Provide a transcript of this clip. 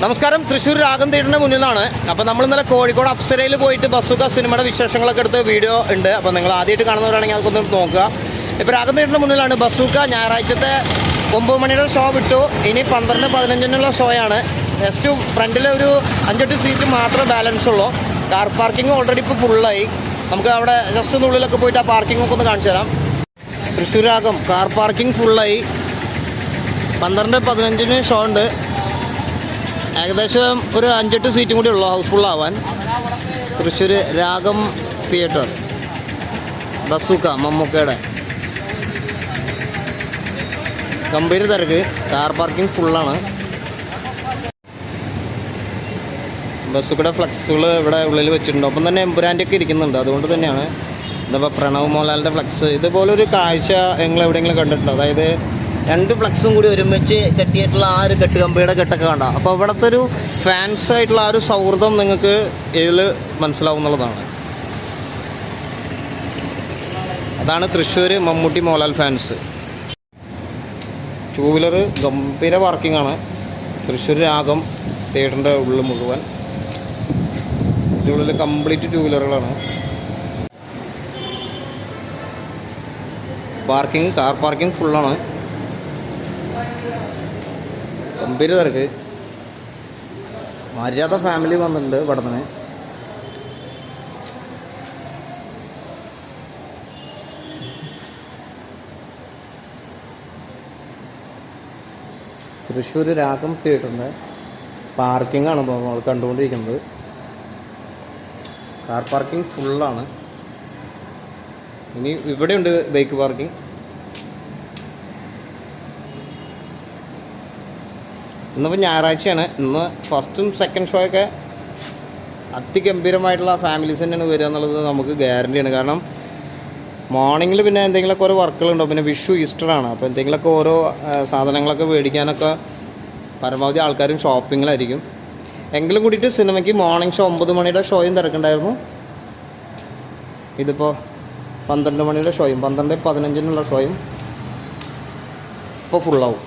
നമസ്കാരം. തൃശ്ശൂർ രാഗം തിയേറ്ററിന് മുന്നിൽ നിന്നാണ്. അപ്പോൾ നമ്മൾ ഇന്നലെ കോഴിക്കോട് അപ്സരയിൽ പോയിട്ട് ബസുക സിനിമയുടെ വിശേഷങ്ങളൊക്കെ എടുത്ത് വീഡിയോ ഉണ്ട്. അപ്പോൾ നിങ്ങൾ ആദ്യമായിട്ട് കാണുന്നവരാണെങ്കിൽ അതൊക്കെ ഒന്ന് നോക്കുക. ഇപ്പോൾ രാഗം തിയേറ്ററിന് മുന്നിലാണ് ബസുക ഞായറാഴ്ചത്തെ ഒമ്പത് മണിയുടെ ഷോ വിട്ടു. ഇനി പന്ത്രണ്ട് പതിനഞ്ചിനുള്ള ഷോയാണ് ജസ്റ്റ് ഫ്രണ്ടിൽ ഒരു അഞ്ചെട്ട് സീറ്റ് മാത്രമേ ബാലൻസ് ഉള്ളൂ. കാർ പാർക്കിംഗ് ഓൾറെഡി ഇപ്പോൾ ഫുള്ളായി നമുക്ക് അവിടെ ജസ്റ്റ് ഒന്ന് ഉള്ളിലൊക്കെ പോയിട്ട് ആ പാർക്കിംഗ് ഒക്കെ ഒന്ന് കാണിച്ചു തരാം. തൃശ്ശൂർ രാഗം കാർ പാർക്കിംഗ് ഫുള്ളായി പന്ത്രണ്ട് പതിനഞ്ചിന് ഷോ ഉണ്ട്. ഏകദേശം ഒരു അഞ്ചെട്ട് സീറ്റും കൂടി ഉള്ളു ഹൗസ്ഫുൾ ആവാൻ. തൃശ്ശൂർ രാഗം തിയേറ്റർ ബസൂക്ക മമ്മൂക്കയുടെ. കമ്പനി തിരക്ക്. കാർ പാർക്കിംഗ് ഫുള്ളാണ് ബസ്സുകളുടെ ഫ്ലക്സുകൾ ഇവിടെ ഉള്ളിൽ വെച്ചിട്ടുണ്ട്. ഒപ്പം തന്നെ എംബ്രാൻഡൊക്കെ ഇരിക്കുന്നുണ്ട്. അതുകൊണ്ട് തന്നെയാണ്. ഇതിപ്പോൾ പ്രണവ് മോഹൻലാലിന്റെ ഫ്ലക്സ് ഇതുപോലൊരു കാഴ്ച ഞങ്ങൾ എവിടെയെങ്കിലും കണ്ടിട്ടുണ്ടോ? അതായത് രണ്ട് ഫ്ലക്സും കൂടി ഒരുമിച്ച് കെട്ടിയിട്ടുള്ള ആ ഒരു കെട്ട് കമ്പിയുടെ കെട്ടൊക്കെ കണ്ട? അപ്പോൾ അവിടുത്തെ ഒരു ഫാൻസ് ആയിട്ടുള്ള ആ ഒരു സൗഹൃദം നിങ്ങൾക്ക് ഇതിൽ മനസ്സിലാവുന്നുള്ളതാണ്. അതാണ് Thrissur Mammootty Mohanlal fans two wheeler ഗംഭീര പാർക്കിംഗ് ആണ്. തൃശ്ശൂർ രാഗം തിയേറ്ററിന്റെ ഉള്ളിൽ മുഴുവൻ. ഇതിന്റെ ഉള്ളിൽ കംപ്ലീറ്റ് ടൂ വീലറുകളാണ് പാർക്കിംഗ് കാർ പാർക്കിംഗ് ഫുള്ളാണ് ഗംഭീര തിരക്ക്. മര്യാദ ഫാമിലി വന്നിട്ടുണ്ട് ഇവിടെ തൃശ്ശൂർ രാഗം തിയേറ്ററിന്റെ പാർക്കിംഗ് ആണ് നമ്മൾ കണ്ടുകൊണ്ടിരിക്കുന്നത്. കാർ പാർക്കിംഗ് ഫുള്ളാണ് ഇനി ഇവിടെയുണ്ട് ബൈക്ക് പാർക്കിംഗ് ഇന്നിപ്പോൾ ഞായറാഴ്ചയാണ്. ഇന്ന് ഫസ്റ്റും സെക്കൻഡ് ഷോ ഒക്കെ അതിഗംഭീരമായിട്ടുള്ള ഫാമിലീസ് തന്നെയാണ് വരിക എന്നുള്ളത് നമുക്ക് ഗ്യാരണ്ടിയാണ് കാരണം മോർണിംഗിൽ പിന്നെ എന്തെങ്കിലുമൊക്കെ ഓരോ വർക്കുകളുണ്ടാവും പിന്നെ വിഷു ഈസ്റ്റർ ആണ്. അപ്പോൾ എന്തെങ്കിലുമൊക്കെ ഓരോ സാധനങ്ങളൊക്കെ മേടിക്കാനൊക്കെ പരമാവധി ആൾക്കാരും ഷോപ്പിങ്ങിലായിരിക്കും എങ്കിലും കൂടിയിട്ട് സിനിമയ്ക്ക് മോർണിംഗ് ഷോ ഒമ്പത് മണിയുടെ ഷോയും തിരക്കുണ്ടായിരുന്നു. ഇതിപ്പോൾ പന്ത്രണ്ട് മണിയുടെ ഷോയും പന്ത്രണ്ട് പതിനഞ്ചിനുള്ള ഷോയും ഇപ്പോൾ ഫുള്ളാവും